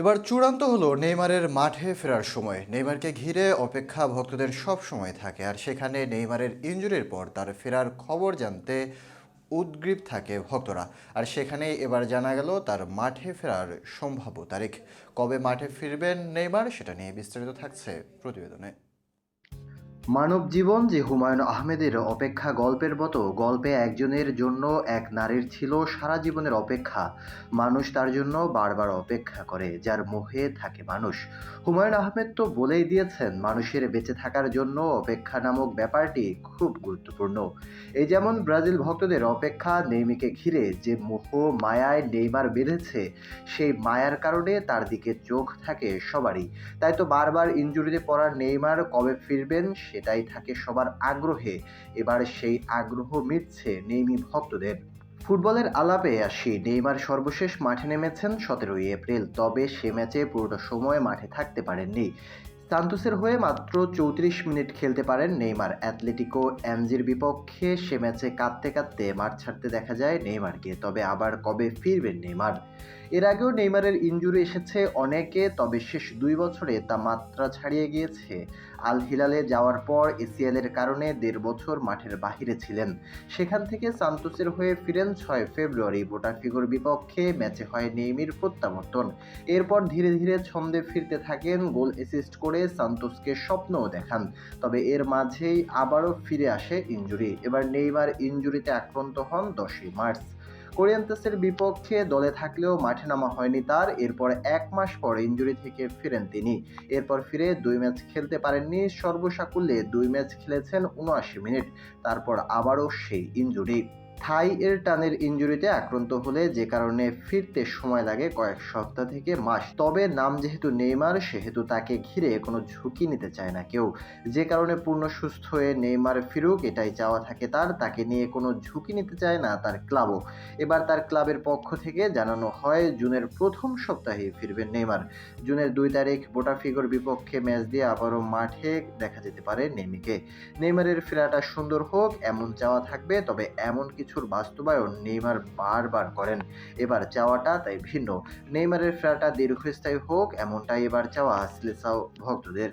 এবার চূড়ান্ত হলো নেইমারের মাঠে ফেরার সময়। নেইমারকে ঘিরে অপেক্ষা ভক্তদের সব সময় থাকে, আর সেখানে নেইমারের ইঞ্জুরির পর তার ফেরার খবর জানতে উদ্গ্রীব থাকে ভক্তরা। আর সেখানেই এবার জানা গেল তার মাঠে ফেরার সম্ভাব্য তারিখ। কবে মাঠে ফিরবেন নেইমার, সেটা নিয়ে বিস্তারিত থাকছে প্রতিবেদনে। মানব জীবন যে হুমায়ুন আহমেদের অপেক্ষা গল্পের মতো, গল্পে একজনের জন্য এক নারীর ছিল সারা জীবনের অপেক্ষা। মানুষ তার জন্য বারবার অপেক্ষা করে, যার মোহে থাকে মানুষ। হুমায়ুন আহমেদ তো বলেই দিয়েছেন, মানুষের বেঁচে থাকার জন্য অপেক্ষা নামক ব্যাপারটি খুব গুরুত্বপূর্ণ। এই যেমন ব্রাজিল ভক্তদের অপেক্ষা নেইমিকে ঘিরে যে মোহ মায়ায় নেইমার বেঁধেছে, সেই মায়ার কারণে তার দিকে চোখ থাকে সবারই। তাই তো বারবার ইনজুরিতে পড়া নেইমার কবে ফিরবেন সেটাই থাকে সবার আগ্রহে, এবার সেই আগ্রহ মিটছে নেইমি ভক্তদের। ফুটবলের আলাপে আসি, নেইমার সর্বশেষ মাঠে নেমেছেন সতেরোই এপ্রিল, তবে সে ম্যাচে পুরোটা সময় মাঠে থাকতে পারেননি। সান্তোসের হয়ে মাত্র চৌত্রিশ মিনিট খেলতে পারেন নেইমার। অ্যাথলেটিকো এমজির বিপক্ষে সে ম্যাচে কাঁদতে কাঁদতে মাঠ ছাড়তে দেখা যায় নেইমারকে, তবে আবার কবে ফিরবেন নেইমার? এর আগেও নেইমারের ইনজুরি এসেছে অনেকে, তবে শেষ দুই বছরে তা মাত্রা ছাড়িয়ে গিয়েছে। আল হিলালে যাওয়ার পর এসিএল এর কারণে দেড় বছর মাঠের বাহিরে ছিলেন। সেখান থেকে সান্তোসের হয়ে ফিরেন ছয় ফেব্রুয়ারি। বোটাফিগোর বিপক্ষে ম্যাচে হয় নেইমির প্রত্যাবর্তন। এরপর ধীরে ধীরে ছন্দে ফিরতে থাকেন, গোল অ্যাসিস্ট করে সান্তোসকে স্বপ্নও দেখান। তবে এর মাঝেই আবারও ফিরে আসে ইনজুরি। এবার নেইমার ইনজুরিতে আক্রান্ত হন দশই মার্চ। কোরিয়ান্তাসের বিপক্ষে দলে থাকলেও মাঠে নামা হয়নি তার। এরপর এক মাস পর ইঞ্জুরি থেকে ফিরেন তিনি। এরপর ফিরে দুই ম্যাচ খেলতে পারেননি সর্বসাকুল্যে। দুই ম্যাচ খেলেছেন উনআশি মিনিট। তারপর আবারও সেই ইনজুরি থাই এর টানের ইনজুরিতে আক্রান্ত হলে যে কারণে ফিরতে সময় লাগে কয়েক সপ্তাহ থেকে মাস। তবে নাম যেহেতু নেইমার, সেহেতু তাকে ঘিরে কোনো ঝুঁকি নিতে চায় না কেউ। যে কারণে পূর্ণ সুস্থ হয়ে নেইমার ফিরুক, এটাই চাওয়া থাকে তার। তাকে নিয়ে কোনো ঝুঁকি নিতে চায় না তার ক্লাবও। এবার তার ক্লাবের পক্ষ থেকে জানানো হয়, জুনের প্রথম সপ্তাহে ফিরবেন নেইমার। জুনের দুই তারিখ বোটাফিগোর বিপক্ষে ম্যাচ দিয়ে আবারও মাঠে দেখা যেতে পারে নেইমিকে। নেইমারের ফেরাটা সুন্দর হোক, এমন চাওয়া থাকবে, তবে এমন কিছুর বাস্তবায়ন নেইমার বারবার করেন। এবার চাওয়াটা তাই ভিন্ন। নেইমারের ফেরাটা দীর্ঘস্থায়ী হোক, এমনটাই এবার চাওয়া শ্লেষাও ভক্তদের।